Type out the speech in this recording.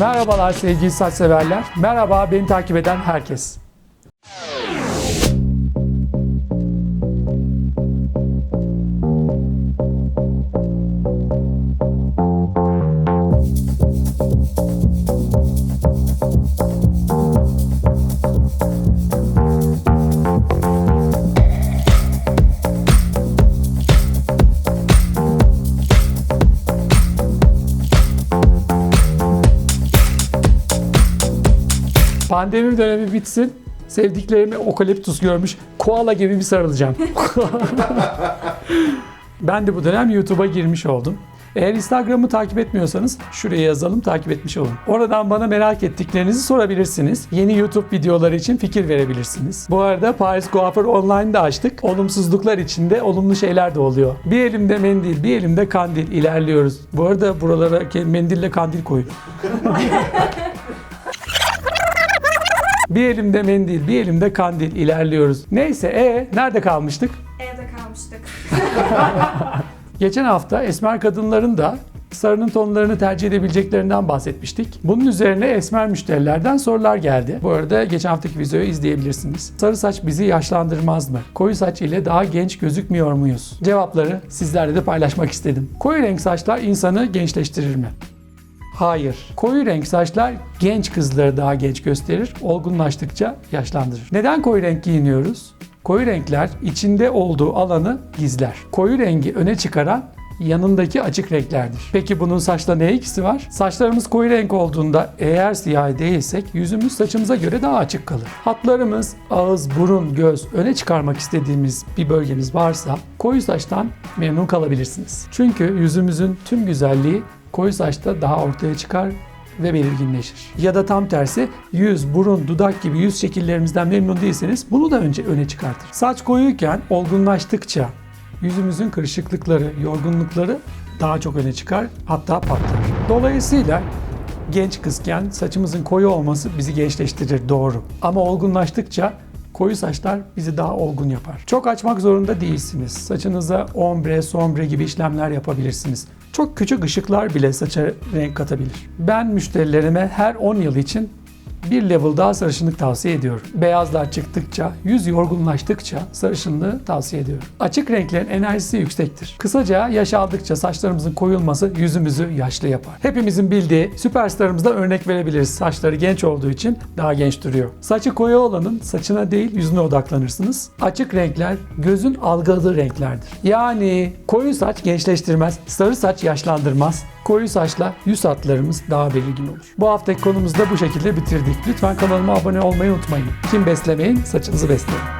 Merhabalar sevgili saç severler. Merhaba beni takip eden herkes. Pandemi dönemi bitsin. Sevdiklerimi okaliptus görmüş koala gibi bir sarılacağım. ben de bu dönem YouTube'a girmiş oldum. Eğer Instagram'ı takip etmiyorsanız şuraya yazalım takip etmiş olun. Oradan bana merak ettiklerinizi sorabilirsiniz. Yeni YouTube videoları için fikir verebilirsiniz. Bu arada Paris Kuaför Online'da açtık. Olumsuzluklar içinde olumlu şeyler de oluyor. Bir elimde mendil, bir elimde kandil ilerliyoruz. Bu arada buralara mendille kandil koy. Bir elimde mendil, bir elimde kandil ilerliyoruz. Neyse, e nerede kalmıştık? Evde kalmıştık. Geçen hafta esmer kadınların da sarının tonlarını tercih edebileceklerinden bahsetmiştik. Bunun üzerine esmer müşterilerden sorular geldi. Bu arada geçen haftaki videoyu izleyebilirsiniz. Sarı saç bizi yaşlandırmaz mı? Koyu saç ile daha genç gözükmüyor muyuz? Cevapları sizlerle de paylaşmak istedim. Koyu renk saçlar insanı gençleştirir mi? Hayır. Koyu renk saçlar genç kızları daha genç gösterir, olgunlaştıkça yaşlandırır. Neden koyu renk giyiniyoruz? Koyu renkler içinde olduğu alanı gizler. Koyu rengi öne çıkaran yanındaki açık renklerdir. Peki bunun saçla ne ilgisi var? Saçlarımız koyu renk olduğunda eğer siyah değilsek yüzümüz saçımıza göre daha açık kalır. Hatlarımız ağız, burun, göz öne çıkarmak istediğimiz bir bölgemiz varsa koyu saçtan memnun kalabilirsiniz. Çünkü yüzümüzün tüm güzelliği koyu saçta daha ortaya çıkar ve belirginleşir. Ya da tam tersi yüz, burun, dudak gibi yüz şekillerimizden memnun değilseniz bunu da önce öne çıkartır. Saç koyuyken olgunlaştıkça yüzümüzün kırışıklıkları, yorgunlukları daha çok öne çıkar hatta patlar. Dolayısıyla genç kızken saçımızın koyu olması bizi gençleştirir doğru. Ama olgunlaştıkça koyu saçlar bizi daha olgun yapar. Çok açmak zorunda değilsiniz. Saçınıza ombre, sombre gibi işlemler yapabilirsiniz. Çok küçük ışıklar bile saça renk katabilir. Ben müşterilerime her 10 yıl için bir level daha sarışınlık tavsiye ediyorum. Beyazlar çıktıkça, yüz yorgunlaştıkça sarışınlığı tavsiye ediyorum. Açık renklerin enerjisi yüksektir. Kısaca yaş aldıkça saçlarımızın koyulması yüzümüzü yaşlı yapar. Hepimizin bildiği süperstarımızdan örnek verebiliriz. Saçları genç olduğu için daha genç duruyor. Saçı koyu olanın saçına değil yüzüne odaklanırsınız. Açık renkler gözün algıladığı renklerdir. Yani koyu saç gençleştirmez, sarı saç yaşlandırmaz. Koyu saçla yüz hatlarımız daha belirgin olur. Bu haftaki konumuzu da bu şekilde bitirdik. Lütfen kanalıma abone olmayı unutmayın. Kim beslemeyin, saçınızı besleyin.